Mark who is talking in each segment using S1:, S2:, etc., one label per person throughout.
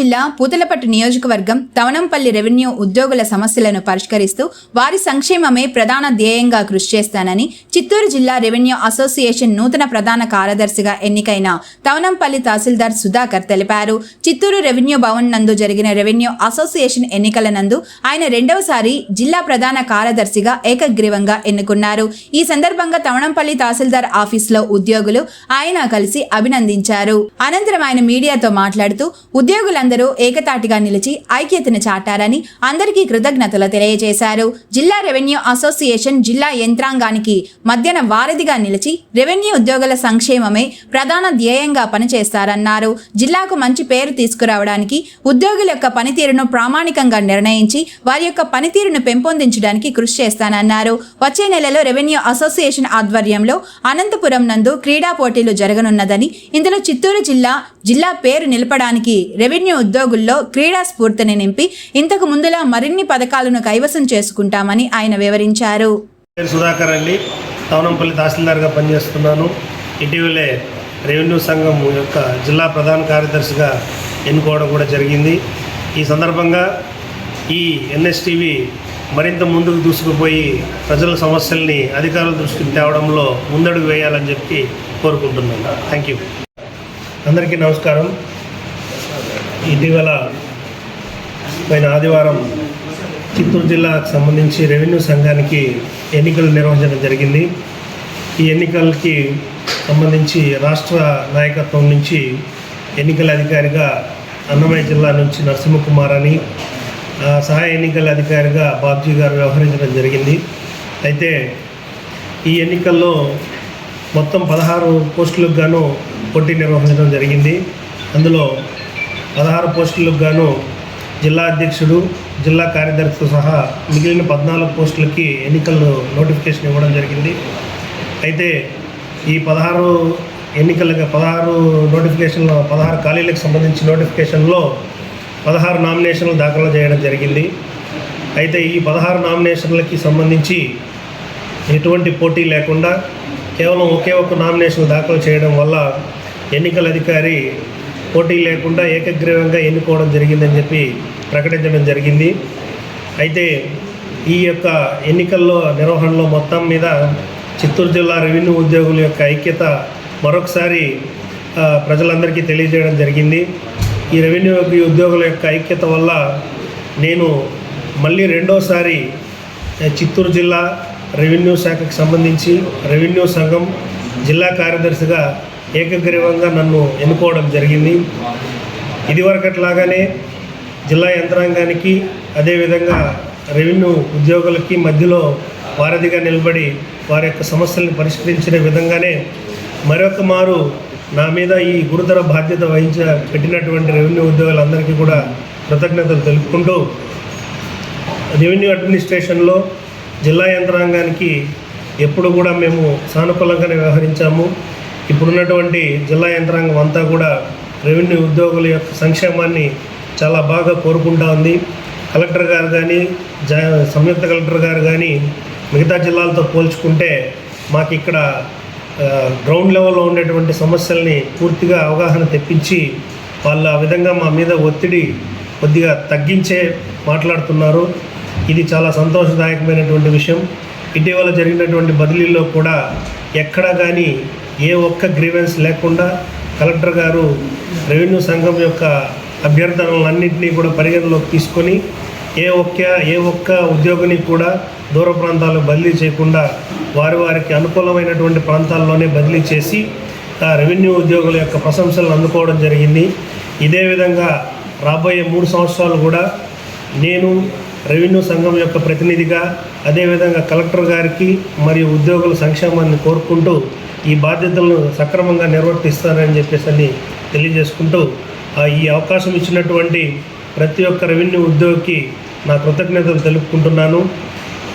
S1: జిల్లా పూతలపట్టు నియోజకవర్గం తవనంపల్లి రెవెన్యూ ఉద్యోగుల సమస్యలను పరిష్కరిస్తూ వారి సంక్షేమమే ప్రధాన ధ్యేయంగా కృషి చేస్తానని చిత్తూరు జిల్లా రెవెన్యూ అసోసియేషన్ నూతన ప్రధాన కార్యదర్శిగా ఎన్నికైన తవనంపల్లి తహసీల్దార్ సుధాకర్ తెలిపారు. చిత్తూరు రెవెన్యూ భవన్ నందు జరిగిన రెవెన్యూ అసోసియేషన్ ఎన్నికల నందు ఆయన రెండవసారి జిల్లా ప్రధాన కార్యదర్శిగా ఏకగ్రీవంగా ఎన్నుకున్నారు. ఈ సందర్భంగా తవణంపల్లి తహసీల్దార్ ఆఫీసులో ఉద్యోగులు ఆయన కలిసి అభినందించారు. అనంతరం ఆయన మీడియాతో మాట్లాడుతూ ఉద్యోగులందరూ అందరూ ఏకతాటిగా నిలిచి ఐక్యతను చాటారని అందరికీ కృతజ్ఞతలు తెలియజేశారు. జిల్లా రెవెన్యూ అసోసియేషన్ జిల్లా యంత్రాంగానికి మధ్యన వారధిగా నిలిచి రెవెన్యూ ఉద్యోగుల సంక్షేమమే ప్రధాన ధ్యేయంగా పనిచేస్తారన్నారు. జిల్లాకు మంచి పేరు తీసుకురావడానికి ఉద్యోగుల యొక్క పనితీరును ప్రామాణికంగా నిర్ణయించి వారి యొక్క పనితీరును పెంపొందించడానికి కృషి చేస్తానన్నారు. వచ్చే నెలలో రెవెన్యూ అసోసియేషన్ ఆధ్వర్యంలో అనంతపురం నందు క్రీడా పోటీలు జరగనున్నదని ఇందులో చిత్తూరు జిల్లా జిల్లా పేరు నిలపడానికి రెవెన్యూ ఉద్యోగుల్లో క్రీడా స్ఫూర్తిని నింపి ఇంతకు ముందులా మరిన్ని పథకాలను కైవసం చేసుకుంటామని ఆయన వివరించారు.
S2: సుధాకర్ అండి. తవనంపల్లి తహసీల్దార్గా పనిచేస్తున్నాను. ఇటీవలే రెవెన్యూ సంఘం యొక్క జిల్లా ప్రధాన కార్యదర్శిగా ఎన్నుకోవడం కూడా జరిగింది. ఈ సందర్భంగా ఈ ఎన్ఎస్టీవీ మరింత ముందుకు దూసుకుపోయి ప్రజల సమస్యల్ని అధికారుల దృష్టికి తేవడంలో ముందడుగు వేయాలని చెప్పి కోరుకుంటున్నాను. థ్యాంక్ యూ అందరికీ నమస్కారం. ఇటీవల పోయిన ఆదివారం చిత్తూరు జిల్లాకు సంబంధించి రెవెన్యూ సంఘానికి ఎన్నికలు నిర్వహించడం జరిగింది. ఈ ఎన్నికలకి సంబంధించి రాష్ట్ర నాయకత్వం నుంచి ఎన్నికల అధికారిగా అన్నమయ్య జిల్లా నుంచి నరసింహకుమార్ అని సహాయ ఎన్నికల అధికారిగా బాబ్జీ గారు వ్యవహరించడం జరిగింది. అయితే ఈ ఎన్నికల్లో మొత్తం పదహారు పోస్టులకు గాను పోటీ నిర్వహించడం జరిగింది. అందులో పదహారు పోస్టులకు గాను జిల్లా అధ్యక్షుడు జిల్లా కార్యదర్శితో సహా మిగిలిన పద్నాలుగు పోస్టులకి ఎన్నికలు నోటిఫికేషన్ ఇవ్వడం జరిగింది. అయితే ఈ పదహారు ఎన్నికలకు పదహారు నోటిఫికేషన్లో పదహారు ఖాళీలకు సంబంధించి నోటిఫికేషన్లో పదహారు నామినేషన్లు దాఖలు చేయడం జరిగింది. అయితే ఈ పదహారు నామినేషన్లకి సంబంధించి ఎటువంటి పోటీ లేకుండా కేవలం ఒకే ఒక నామినేషన్ దాఖలు చేయడం వల్ల ఎన్నికల అధికారి పోటీ లేకుండా ఏకగ్రీవంగా ఎన్నుకోవడం జరిగిందని చెప్పి ప్రకటించడం జరిగింది. అయితే ఈ యొక్క ఎన్నికల్లో నిర్వహణలో మొత్తం మీద చిత్తూరు జిల్లా రెవెన్యూ ఉద్యోగుల యొక్క ఐక్యత మరొకసారి ప్రజలందరికీ తెలియజేయడం జరిగింది. ఈ రెవెన్యూ ఉద్యోగుల యొక్క ఐక్యత వల్ల నేను మళ్ళీ రెండోసారి చిత్తూరు జిల్లా రెవెన్యూ శాఖకు సంబంధించి రెవెన్యూ సంఘం జిల్లా కార్యదర్శిగా ఏకగ్రీవంగా నన్ను ఎన్నుకోవడం జరిగింది. ఇదివరకట్లాగానే జిల్లా యంత్రాంగానికి అదేవిధంగా రెవెన్యూ ఉద్యోగులకి మధ్యలో వారధిగా నిలబడి వారి యొక్క సమస్యలను పరిష్కరించిన విధంగానే మరొక మారు నా మీద ఈ గురుతర బాధ్యత వహించ పెట్టినటువంటి రెవెన్యూ ఉద్యోగులందరికీ కూడా కృతజ్ఞతలు తెలుపుకుంటూ రెవెన్యూ అడ్మినిస్ట్రేషన్లో జిల్లా యంత్రాంగానికి ఎప్పుడు కూడా మేము సానుకూలంగానే వ్యవహరించాము. ఇప్పుడున్నటువంటి జిల్లా యంత్రాంగం అంతా కూడా రెవెన్యూ ఉద్యోగుల యొక్క సంక్షేమాన్ని చాలా బాగా కోరుకుంటా ఉంది. కలెక్టర్ గారు కానీ జా సంయుక్త కలెక్టర్ గారు కానీ మిగతా జిల్లాలతో పోల్చుకుంటే మాకు ఇక్కడ గ్రౌండ్ లెవెల్లో ఉండేటువంటి సమస్యల్ని పూర్తిగా అవగాహన తెప్పించి వాళ్ళు ఆ విధంగా మా మీద ఒత్తిడి కొద్దిగా తగ్గించే మాట్లాడుతున్నారు. ఇది చాలా సంతోషదాయకమైనటువంటి విషయం. ఇటీవల జరిగినటువంటి బదిలీల్లో కూడా ఎక్కడా కానీ ఏ ఒక్క గ్రీవెన్స్ లేకుండా కలెక్టర్ గారు రెవెన్యూ సంఘం యొక్క అభ్యర్థనలన్నింటినీ కూడా పరిగణలోకి తీసుకొని ఏ ఒక్క ఏ ఒక్క ఉద్యోగిని కూడా దూర ప్రాంతాలకు బదిలీ చేయకుండా వారి వారికి అనుకూలమైనటువంటి ప్రాంతాల్లోనే బదిలీ చేసి ఆ రెవెన్యూ ఉద్యోగుల యొక్క ప్రశంసలు అందుకోవడం జరిగింది. ఇదే విధంగా రాబోయే మూడు సంవత్సరాలు కూడా నేను రెవెన్యూ సంఘం యొక్క ప్రతినిధిగా అదేవిధంగా కలెక్టర్ గారికి మరియు ఉద్యోగుల సంక్షేమాన్ని కోరుకుంటూ ఈ బాధ్యతలను సక్రమంగా నిర్వర్తిస్తానని చెప్పేసి అని తెలియజేసుకుంటూ ఆ ఈ అవకాశం ఇచ్చినటువంటి ప్రతి ఒక్క రెవెన్యూ ఉద్యోగికి నా కృతజ్ఞతలు తెలుపుకుంటున్నాను.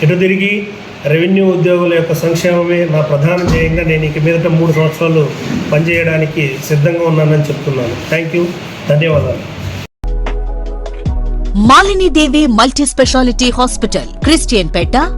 S2: ఎటు తిరిగి రెవెన్యూ ఉద్యోగుల యొక్క సంక్షేమమే నా ప్రధాన ధ్యేయంగా నేను ఇక మీదట మూడు సంవత్సరాలు పనిచేయడానికి సిద్ధంగా ఉన్నానని చెప్తున్నాను. Thank you. ధన్యవాదాలు.
S3: Malinidevi multi speciality hospital Christian Peta